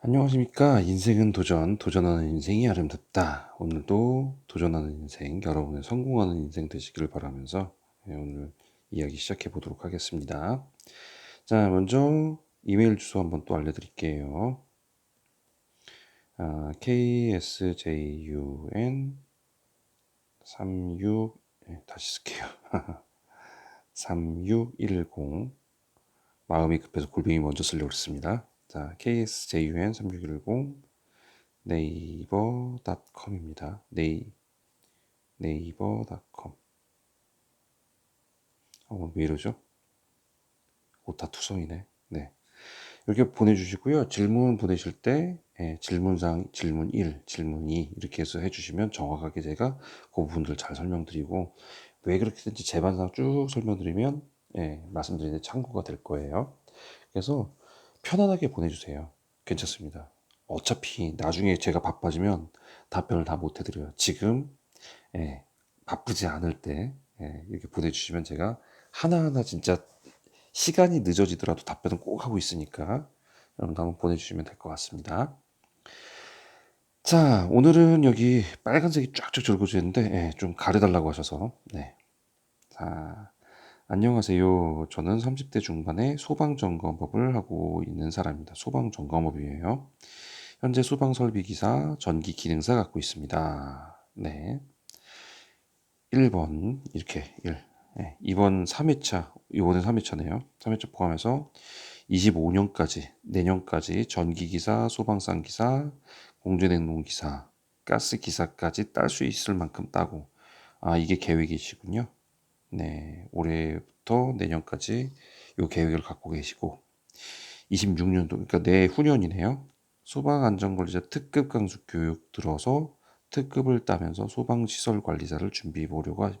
안녕하십니까. 인생은 도전, 도전하는 인생이 아름답다. 오늘도 도전하는 인생, 여러분의 성공하는 인생 되시기를 바라면서 네, 오늘 이야기 시작해 보도록 하겠습니다. 자, 먼저 이메일 주소 한번 또 알려드릴게요. 아, ksjun 36 네, 다시 쓸게요. 3610 마음이 급해서 골뱅이 먼저 쓰려고 했습니다. 자, ksjun3610 네이버닷컴입니다. 네이 네이버닷컴. 어, 왜 이러죠? 오타 투성이네. 네. 이렇게 보내주시고요. 질문 보내실 때 예, 질문상 질문 1, 질문 2 이렇게 해서 해주시면 정확하게 제가 그 부분들 잘 설명드리고 왜 그렇게 된지 재반상 쭉 설명드리면 예, 말씀드리는 참고가 될 거예요. 그래서 편안하게 보내주세요. 괜찮습니다. 어차피 나중에 제가 바빠지면 답변을 다 못 해드려요. 지금 예, 바쁘지 않을 때 예, 이렇게 보내주시면 제가 하나하나 진짜 시간이 늦어지더라도 답변은 꼭 하고 있으니까 여러분 한번 보내주시면 될 것 같습니다. 자, 오늘은 여기 빨간색이 쫙쫙 있는데 예, 좀 가려달라고 하셔서 네. 자, 안녕하세요. 저는 30대 중반에 소방점검업을 하고 있는 사람입니다. 소방점검업이에요. 현재 소방설비기사, 전기기능사 갖고 있습니다. 네. 1번, 이렇게 1. 네. 이번 3회차, 이번엔 3회차네요. 3회차 포함해서 25년까지, 내년까지 전기기사, 소방상기사, 공제냉동기사, 가스기사까지 딸 수 있을 만큼 따고, 아, 이게 계획이시군요. 네, 올해부터 내년까지 요 계획을 갖고 계시고 26년도 그러니까 내후년이네요. 소방안전관리자 특급 강습 교육 들어서 특급을 따면서 소방시설 관리자를 준비해 보려고 하...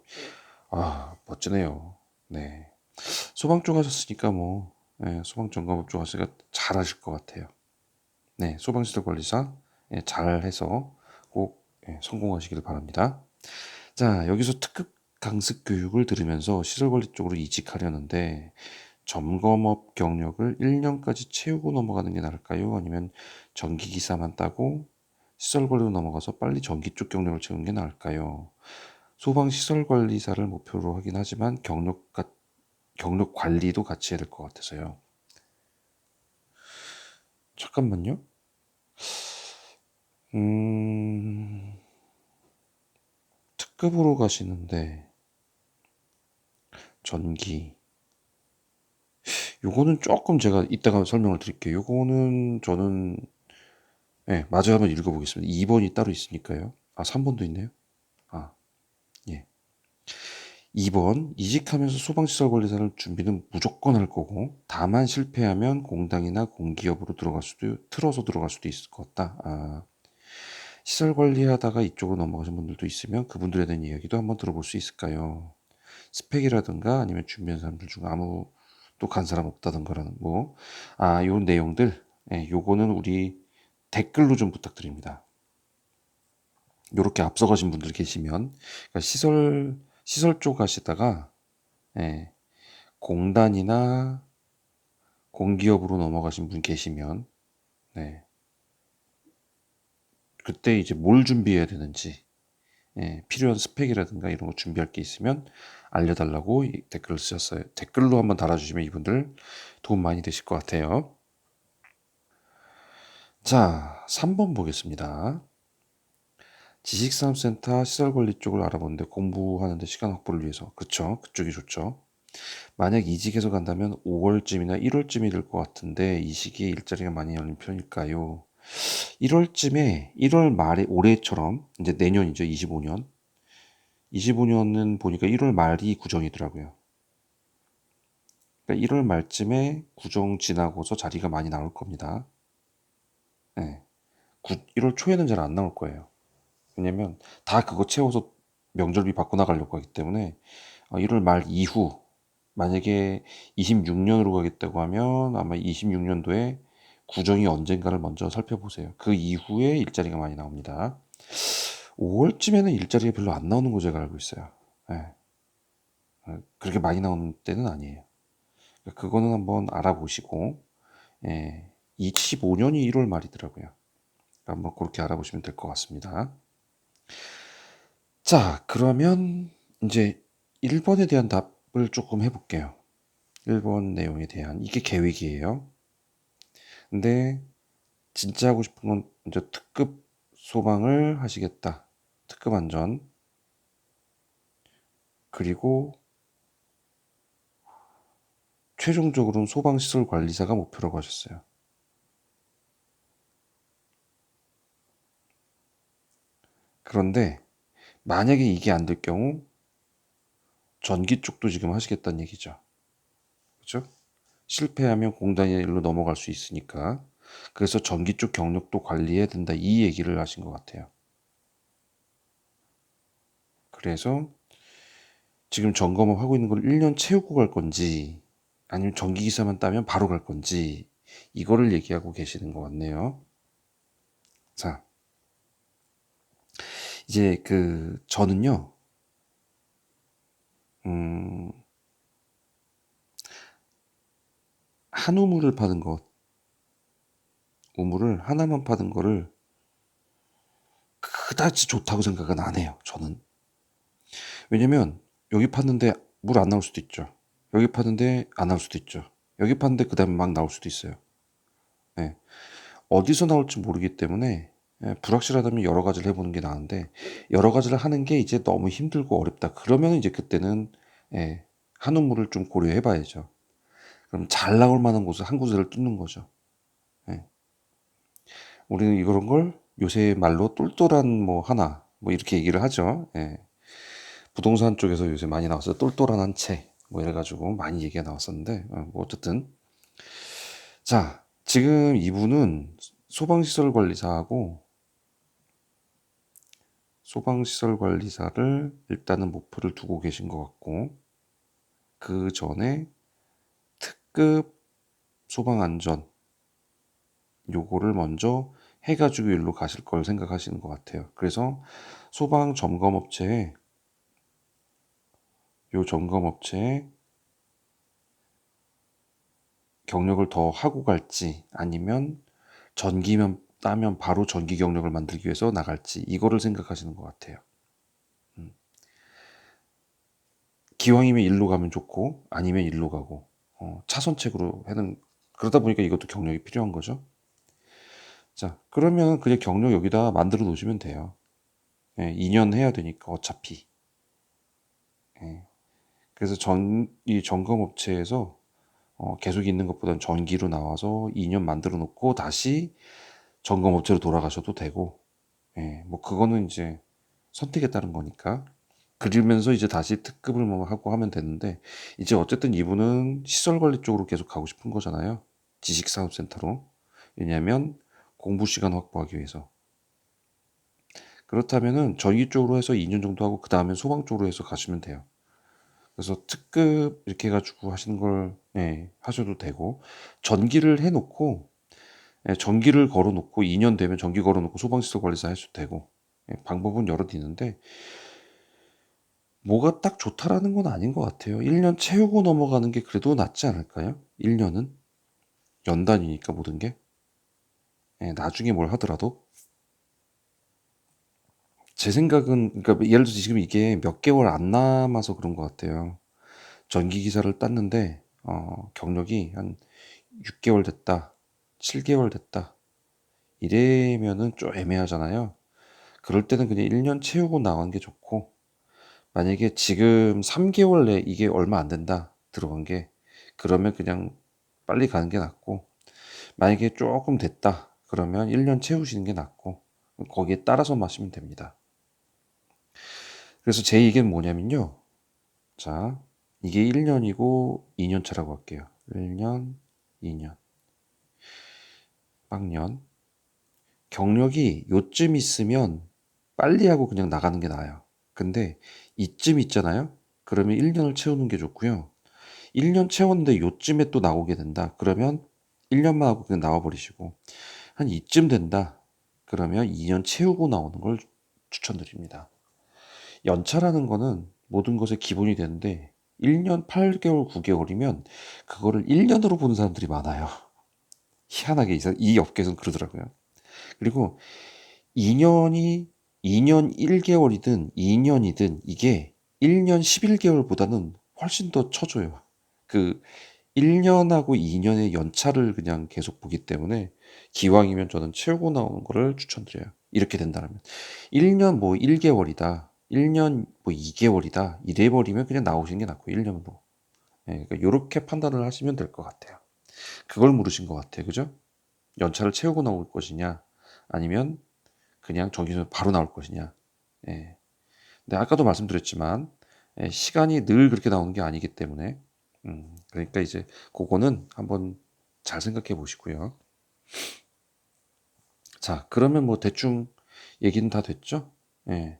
아 멋지네요. 네, 소방 쪽 하셨으니까 뭐 네, 소방 점검업 쪽 하시니까 잘하실 것 같아요. 네, 소방시설 관리자 네, 잘해서 꼭 네, 성공하시길 바랍니다. 자 여기서 특급 강습 교육을 들으면서 시설관리 쪽으로 이직하려는데 점검업 경력을 1년까지 채우고 넘어가는 게 나을까요? 아니면 전기기사만 따고 시설관리로 넘어가서 빨리 전기 쪽 경력을 채우는 게 나을까요? 소방시설관리사를 목표로 하긴 하지만 경력, 경력 관리도 같이 해야 될 것 같아서요. 잠깐만요. 음, 특급으로 가시는데 전기. 요거는 조금 제가 이따가 설명을 드릴게요. 요거는 저는 예, 마저 한번 읽어보겠습니다. 2번이 따로 있으니까요. 아, 3번도 있네요. 아, 예. 2번, 이직하면서 소방시설 관리사를 준비는 무조건 할 거고, 다만 실패하면 공당이나 공기업으로 들어갈 수도, 틀어서 들어갈 수도 있을 것 같다. 아, 시설 관리하다가 이쪽으로 넘어가신 분들도 있으면 그분들에 대한 이야기도 한번 들어볼 수 있을까요? 스펙이라든가 아니면 준비한 사람들 중 아무 또 간 사람 없다든가라는 뭐, 아, 요 내용들, 예, 요거는 우리 댓글로 좀 부탁드립니다. 요렇게 앞서가신 분들 계시면, 그러니까 시설, 시설 쪽 하시다가, 예, 공단이나 공기업으로 넘어가신 분 계시면, 네. 그때 이제 뭘 준비해야 되는지, 예, 필요한 스펙이라든가 이런 거 준비할 게 있으면 알려달라고 댓글을 쓰셨어요. 댓글로 한번 달아주시면 이분들 도움 많이 되실 것 같아요. 자, 3번 보겠습니다. 지식산업센터 시설관리 쪽을 알아보는데 공부하는데 시간 확보를 위해서. 그쵸? 그쪽이 좋죠. 만약 이직해서 간다면 5월쯤이나 1월쯤이 될 것 같은데 이 시기에 일자리가 많이 열린 편일까요? 1월쯤에 1월 말에 올해처럼 이제 내년이죠. 25년. 25년은 보니까 1월 말이 구정이더라고요. 그러니까 1월 말쯤에 구정 지나고서 자리가 많이 나올 겁니다. 네. 1월 초에는 잘 안 나올 거예요. 왜냐면 다 그거 채워서 명절비 받고 나가려고 하기 때문에 1월 어, 말 이후 만약에 26년으로 가겠다고 하면 아마 26년도에 구정이 언젠가를 먼저 살펴보세요. 그 이후에 일자리가 많이 나옵니다. 5월쯤에는 일자리가 별로 안 나오는 거 제가 알고 있어요. 네. 그렇게 많이 나오는 때는 아니에요. 그러니까 그거는 한번 알아보시고, 예, 2015년이 1월 말이더라고요. 한번 그렇게 알아보시면 될 것 같습니다. 자, 그러면 이제 1번에 대한 답을 조금 해볼게요. 1번 내용에 대한 이게 계획이에요. 근데 진짜 하고 싶은 건 이제 특급 소방을 하시겠다. 특급 안전. 그리고 최종적으로는 소방시설 관리사가 목표라고 하셨어요. 그런데 만약에 이게 안 될 경우 전기 쪽도 지금 하시겠다는 얘기죠. 그렇죠? 실패하면 공단의 일로 넘어갈 수 있으니까 그래서 전기 쪽 경력도 관리해야 된다 이 얘기를 하신 것 같아요. 그래서 지금 점검을 하고 있는 걸 1년 채우고 갈 건지 아니면 전기기사만 따면 바로 갈 건지 이거를 얘기하고 계시는 것 같네요. 자, 이제 그 저는요, 음, 한 우물을 파는 것, 우물을 하나만 파는 거를 그다지 좋다고 생각은 안 해요. 저는. 왜냐면 여기 팠는데 물 안 나올 수도 있죠. 여기 팠는데 안 나올 수도 있죠. 여기 팠는데 그 다음에 막 나올 수도 있어요. 네. 어디서 나올지 모르기 때문에 예, 불확실하다면 여러 가지를 해보는 게 나은데 여러 가지를 하는 게 이제 너무 힘들고 어렵다. 그러면 이제 그때는 예, 한 우물을 좀 고려해 봐야죠. 그럼 잘 나올 만한 곳을 한 구슬을 뚫는 거죠. 예. 우리는 이런 걸 요새 말로 똘똘한 뭐 하나 뭐 이렇게 얘기를 하죠. 예. 부동산 쪽에서 요새 많이 나왔어요. 똘똘한 한 채. 뭐 이래가지고 많이 얘기가 나왔었는데, 어, 뭐 어쨌든. 자, 지금 이분은 소방시설 관리사하고 소방시설 관리사를 일단은 목표를 두고 계신 것 같고, 그 전에 특급 소방안전 요거를 먼저 해가지고 일로 가실 걸 생각하시는 것 같아요. 그래서 소방 점검 업체에 요 점검 업체에 경력을 더 하고 갈지 아니면 전기면 따면 바로 전기 경력을 만들기 위해서 나갈지 이거를 생각하시는 것 같아요. 음. 기왕이면 일로 가면 좋고 아니면 일로 가고 어, 차선책으로 하는 그러다 보니까 이것도 경력이 필요한 거죠. 자 그러면 그냥 경력 여기다 만들어 놓으시면 돼요. 예, 2년 해야 되니까 어차피. 예. 그래서 전, 이 점검 업체에서 어, 계속 있는 것보다는 전기로 나와서 2년 만들어 놓고 다시 점검 업체로 돌아가셔도 되고, 예, 뭐 그거는 이제 선택에 따른 거니까. 그러면서 이제 다시 특급을 뭐 하고 하면 되는데, 이제 어쨌든 이분은 시설 관리 쪽으로 계속 가고 싶은 거잖아요. 지식산업센터로. 왜냐하면 공부 시간 확보하기 위해서. 그렇다면은 전기 쪽으로 해서 2년 정도 하고 그 다음에 소방 쪽으로 해서 가시면 돼요. 그래서 특급 이렇게 해가지고 하시는 걸 예, 하셔도 되고 전기를 해놓고 예, 전기를 걸어놓고 2년 되면 전기 걸어놓고 소방시설 관리사 하셔도 되고 예, 방법은 여러 있는데 뭐가 딱 좋다라는 건 아닌 것 같아요. 1년 채우고 넘어가는 게 그래도 낫지 않을까요? 1년은 연단이니까 모든 게 예, 나중에 뭘 하더라도 제 생각은 그러니까 예를 들어서 지금 이게 몇 개월 안 남아서 그런 것 같아요. 전기 기사를 땄는데 어, 경력이 한 6개월 됐다, 7개월 됐다 이래면은 좀 애매하잖아요. 그럴 때는 그냥 1년 채우고 나간 게 좋고 만약에 지금 3개월 내 이게 얼마 안 된다 들어간 게 그러면 그냥 빨리 가는 게 낫고 만약에 조금 됐다 그러면 1년 채우시는 게 낫고 거기에 따라서 마시면 됩니다. 그래서 제 얘기는 뭐냐면요. 자, 이게 1년이고 2년 차라고 할게요. 1년, 2년. 빵년. 경력이 요쯤 있으면 빨리 하고 그냥 나가는 게 나아요. 근데 이쯤 있잖아요? 그러면 1년을 채우는 게 좋고요. 1년 채웠는데 요쯤에 또 나오게 된다. 그러면 1년만 하고 그냥 나와 버리시고 한 이쯤 된다. 그러면 2년 채우고 나오는 걸 추천드립니다. 연차라는 거는 모든 것의 기본이 되는데 1년 8개월, 9개월이면 그거를 1년으로 보는 사람들이 많아요. 희한하게 이 업계에서는 그러더라고요. 그리고 2년이 2년 1개월이든 2년이든 이게 1년 11개월보다는 훨씬 더 쳐줘요. 그 1년하고 2년의 연차를 그냥 계속 보기 때문에 기왕이면 저는 채우고 나오는 거를 추천드려요. 이렇게 된다면 1년 뭐 1개월이다, 1년 뭐 2개월이다 이래 버리면 그냥 나오시는 게 낫고 1년으로. 예, 그러니까 이렇게 판단을 하시면 될 것 같아요. 그걸 물으신 것 같아요, 그죠? 연차를 채우고 나올 것이냐, 아니면 그냥 정기적으로 바로 나올 것이냐. 예. 근데 아까도 말씀드렸지만 예, 시간이 늘 그렇게 나오는 게 아니기 때문에 음, 그러니까 이제 그거는 한번 잘 생각해 보시고요. 자, 그러면 뭐 대충 얘기는 다 됐죠? 예.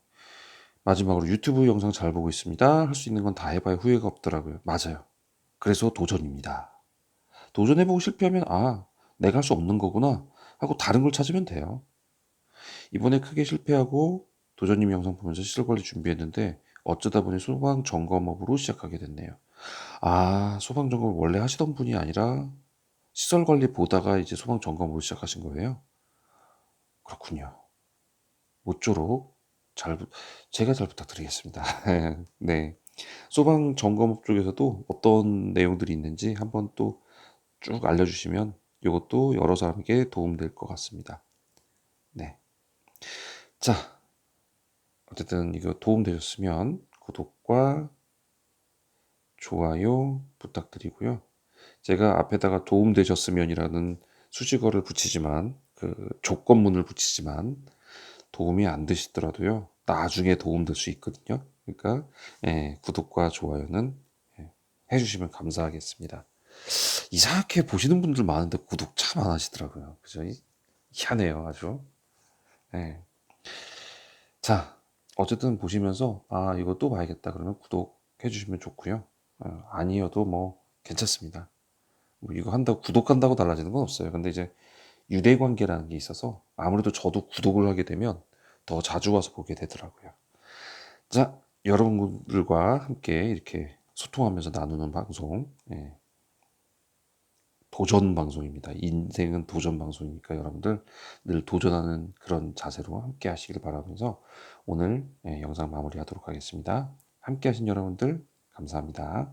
마지막으로 유튜브 영상 잘 보고 있습니다. 할 수 있는 건 다 해봐야 후회가 없더라고요. 맞아요. 그래서 도전입니다. 도전해보고 실패하면 아, 내가 할 수 없는 거구나 하고 다른 걸 찾으면 돼요. 이번에 크게 실패하고 도전님 영상 보면서 시설 관리 준비했는데 어쩌다 보니 소방 점검업으로 시작하게 됐네요. 아, 소방 점검 원래 하시던 분이 아니라 시설 관리 보다가 이제 소방 점검으로 시작하신 거예요? 그렇군요. 모쪼록 잘, 부- 제가 잘 부탁드리겠습니다. 네. 소방 점검업 쪽에서도 어떤 내용들이 있는지 한번 또 쭉 알려주시면 이것도 여러 사람에게 도움될 것 같습니다. 네. 자, 어쨌든 이거 도움 되셨으면 구독과 좋아요 부탁드리고요. 제가 앞에다가 도움 되셨으면이라는 수식어를 붙이지만 그 조건문을 붙이지만 도움이 안 되시더라도요. 나중에 도움 될 수 있거든요. 그러니까 예, 구독과 좋아요는 예, 해주시면 감사하겠습니다. 이상하게 보시는 분들 많은데 구독 참 안 하시더라고요. 그죠? 이- 희한해요, 아주. 예. 자, 어쨌든 보시면서 아 이거 또 봐야겠다 그러면 구독해 주시면 좋고요. 어, 아니어도 뭐 괜찮습니다. 뭐 이거 한다고 구독한다고 달라지는 건 없어요. 근데 이제 유대 관계라는 게 있어서 아무래도 저도 구독을 하게 되면 더 자주 와서 보게 되더라고요. 자, 여러분들과 함께 이렇게 소통하면서 나누는 방송, 예, 도전 방송입니다. 인생은 도전 방송이니까 여러분들 늘 도전하는 그런 자세로 함께 하시길 바라면서 오늘 예, 영상 마무리하도록 하겠습니다. 함께 하신 여러분들 감사합니다.